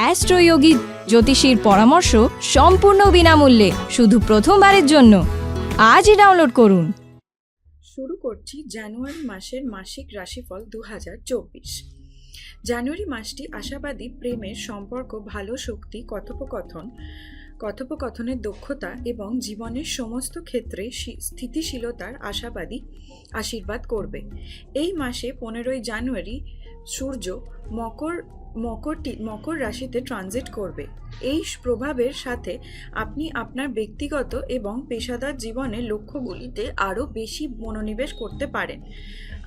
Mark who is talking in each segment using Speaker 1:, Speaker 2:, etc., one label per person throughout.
Speaker 1: অ্যাস্ট্রোয়োগী জ্যোতিষীর পরামর্শ সম্পূর্ণ বিনামূল্যে, শুধু প্রথমবারের জন্য। আজই ডাউনলোড করুন।
Speaker 2: শুরু করছি জানুয়ারি মাসের মাসিক রাশিফল দু হাজার চব্বিশ। জানুয়ারি মাসটি আশাবাদী, প্রেমের সম্পর্ক, ভালো শক্তি, কথোপকথন, কথোপকথনের দক্ষতা এবং জীবনের সমস্ত ক্ষেত্রে স্থিতিশীলতার আশাবাদী আশীর্বাদ করবে। এই মাসে পনেরোই জানুয়ারি সূর্য মকর মকরটি মকর রাশিতে ট্রানজিট করবে। এই প্রভাবের সাথে আপনি আপনার ব্যক্তিগত এবং পেশাদার জীবনের লক্ষ্যগুলিতে আরও বেশি মনোনিবেশ করতে পারেন।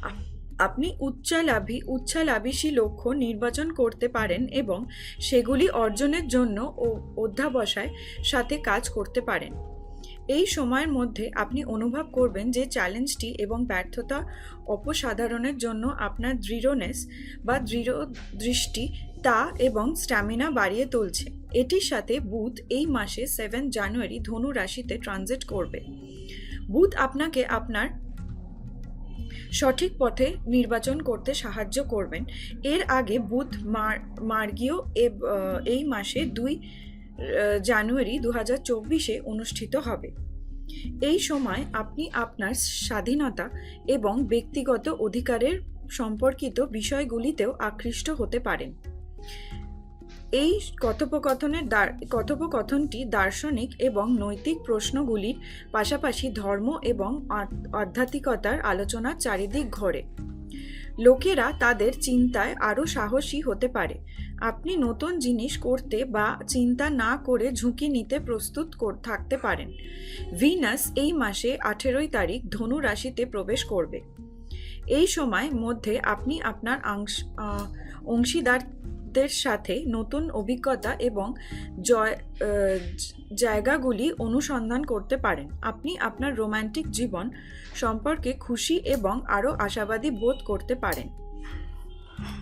Speaker 2: আপ- আপনি উচ্চালাভী উচ্চালাভিসী লক্ষ্য নির্বাচন করতে পারেন এবং সেগুলি অর্জনের জন্য ও অধ্যাবসায় সাথে কাজ করতে পারেন। এই সময়ের মধ্যে আপনি অনুভব করবেন যে চ্যালেঞ্জটি এবং ব্যর্থতা অপসাধারণের জন্য আপনার দৃঢ়নেস বা দৃঢ় দৃষ্টি, তা এবং স্ট্যামিনা বাড়িয়ে তুলছে। এটির সাথে বুধ এই মাসে সেভেন জানুয়ারি ধনু রাশিতে ট্রানজিট করবে। বুধ আপনাকে আপনার সঠিক পথে নির্বাচন করতে সাহায্য করবেন। এর আগে বুধ মার, মার্গীয় এই মাসে দুই জানুয়ারি দু হাজার চব্বিশে অনুষ্ঠিত হবে। এই সময় আপনি আপনার স্বাধীনতা এবং ব্যক্তিগত অধিকারের সম্পর্কিত বিষয়গুলিতেও আকৃষ্ট হতে পারেন। এই কথোপকথনের কথোপকথনটি দার্শনিক এবং নৈতিক প্রশ্নগুলির পাশাপাশি ধর্ম এবং আধ্যাত্মিকতার আলোচনার চারিদিক ঘোরে। লোকেরা তাদের চিন্তায় আরও সাহসী হতে পারে। আপনি নতুন জিনিস করতে বা চিন্তা না করে ঝুঁকি নিতে প্রস্তুত থাকতে পারেন। ভিনাস এই মাসে আঠেরোই তারিখ ধনু রাশিতে প্রবেশ করবে। এই সময় মধ্যে আপনি আপনার আংশ অংশীদারদের সাথে নতুন অভিজ্ঞতা এবং জয় জায়গাগুলি অনুসন্ধান করতে পারেন। আপনি আপনার রোমান্টিক জীবন সম্পর্কে খুশি এবং আরও আশাবাদী বোধ করতে পারেন।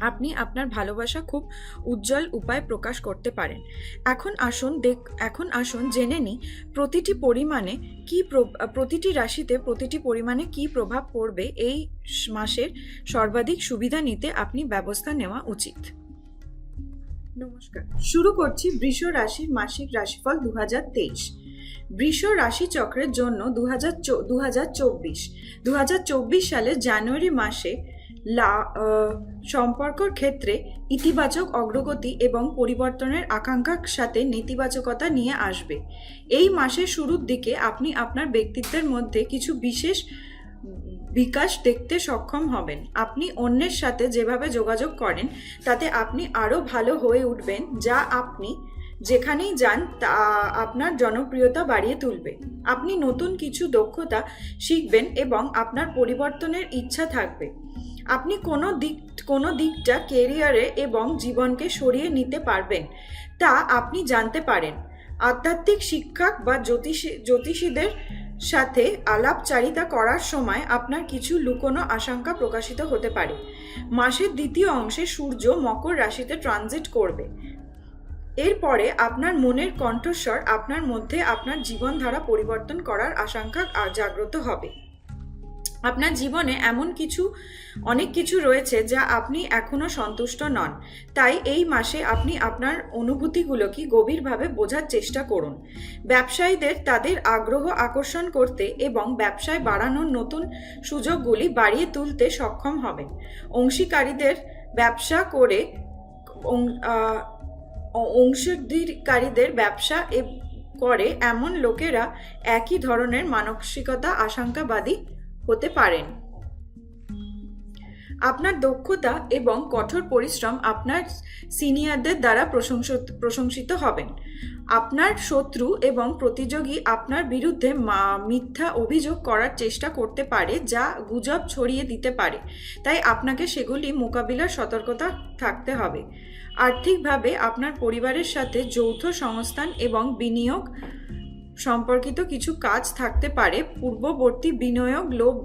Speaker 2: আপনি আপনার ভালোবাসা খুব উজ্জ্বল উপায় প্রকাশ করতে পারেন। এখন আসুন দেখ, এখন আসুন জেনে নিই প্রতিটি পরিমাণে কি প্র- প্রতিটি রাশিতে প্রতিটি পরিমাণে কি প্রভাব পড়বে এই মাসের সর্বাধিক সুবিধা নিতে আপনি ব্যবস্থা নেওয়া উচিত। নমস্কার। শুরু করছি বৃষ রাশির মাসিক রাশিফল দু হাজার তেইশ। বৃষ রাশি চক্রের জন্য দু হাজার দু হাজার চব্বিশ। দু হাজার চব্বিশ সালের জানুয়ারি মাসে লা সম্পর্কর ক্ষেত্রে ইতিবাচক অগ্রগতি এবং পরিবর্তনের আকাঙ্ক্ষার সাথে নেতিবাচকতা নিয়ে আসবে। এই মাসের শুরুর দিকে আপনি আপনার ব্যক্তিত্বের মধ্যে কিছু বিশেষ বিকাশ দেখতে সক্ষম হবেন। আপনি অন্যের সাথে যেভাবে যোগাযোগ করেন, তাতে আপনি আরও ভালো হয়ে উঠবেন, যা আপনি যেখানেই যান, তা আপনার জনপ্রিয়তা বাড়িয়ে তুলবে। আপনি নতুন কিছু দক্ষতা শিখবেন এবং আপনার পরিবর্তনের ইচ্ছা থাকবে। আপনি কোনো দিক, কোনো দিকটা কেরিয়ারে এবং জীবনকে সরিয়ে নিতে পারবেন, তা আপনি জানতে পারেন। আধ্যাত্মিক শিক্ষক বা জ্যোতিষী, জ্যোতিষীদের সাথে আলাপচারিতা করার সময় আপনার কিছু লুকোনো আশঙ্কা প্রকাশিত হতে পারে। মাসের দ্বিতীয় অংশে সূর্য মকর রাশিতে ট্রানজিট করবে। এরপরে আপনার মনের কণ্ঠস্বর আপনার মধ্যে আপনার জীবনধারা পরিবর্তন করার আশঙ্কা জাগ্রত হবে। আপনার জীবনে এমন কিছু অনেক কিছু রয়েছে যা আপনি এখনও সন্তুষ্ট নন। তাই এই মাসে আপনি আপনার অনুভূতিগুলোকে গভীরভাবে বোঝার চেষ্টা করুন। ব্যবসায়ীদের তাদের আগ্রহ আকর্ষণ করতে এবং ব্যবসায় বাড়ানোর নতুন সুযোগগুলি বাড়িয়ে তুলতে সক্ষম হবেন। অংশীকারীদের ব্যবসা করে অং- আহ, অ- অংশীদারকারীদের ব্যবসা করে এমন লোকেরা একই ধরনের মানসিকতা আশঙ্কাবাদী হতে পারেন। আপনার দক্ষতা এবং কঠোর পরিশ্রম আপনার সিনিয়রদের দ্বারা প্রশংসিত হবেন। আপনার শত্রু এবং প্রতিযোগী আপনার বিরুদ্ধে মিথ্যা অভিযোগ করার চেষ্টা করতে পারে যা গুজব ছড়িয়ে দিতে পারে। তাই আপনাকে সেগুলি মোকাবিলার সতর্কতা থাকতে হবে। আর্থিকভাবে আপনার পরিবারের সাথে যৌথ সংস্থান এবং বিনিয়োগ সম্পর্কিত কিছু কাজ থাকতে পারে, পূর্ববর্তী বিনিয়োগ লোভ,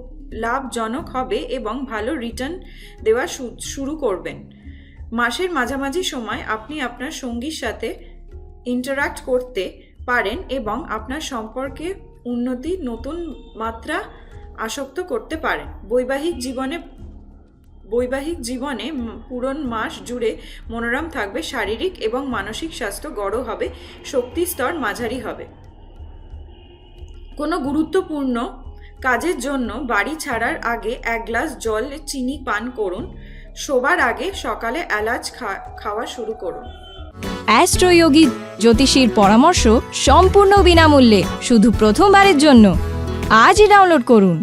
Speaker 2: লাভজনক হবে এবং ভালো রিটার্ন দেওয়া শুরু করবেন। মাসের মাঝামাঝি সময় আপনি আপনার সঙ্গীর সাথে ইন্টারাক্ট করতে পারেন এবং আপনার সম্পর্কে উন্নতি, নতুন মাত্রা আসক্ত করতে পারেন। বৈবাহিক জীবনে বৈবাহিক জীবনে পুরন মাস জুড়ে মনোরম থাকবে, শারীরিক এবং মানসিক স্বাস্থ্য গড় হবে, শক্তি স্তর মাঝারি হবে। কোনো গুরুত্বপূর্ণ কাজের জন্য বাড়ি ছাড়ার আগে এক গ্লাস জল চিনি পান করুন। শোবার আগে সকালে এলাচ খাওয়া শুরু করুন।
Speaker 1: অ্যাস্ট্রোয়োগী জ্যোতিষীর পরামর্শ সম্পূর্ণ বিনামূল্যে, শুধু প্রথমবারের জন্য। আজই ডাউনলোড করুন।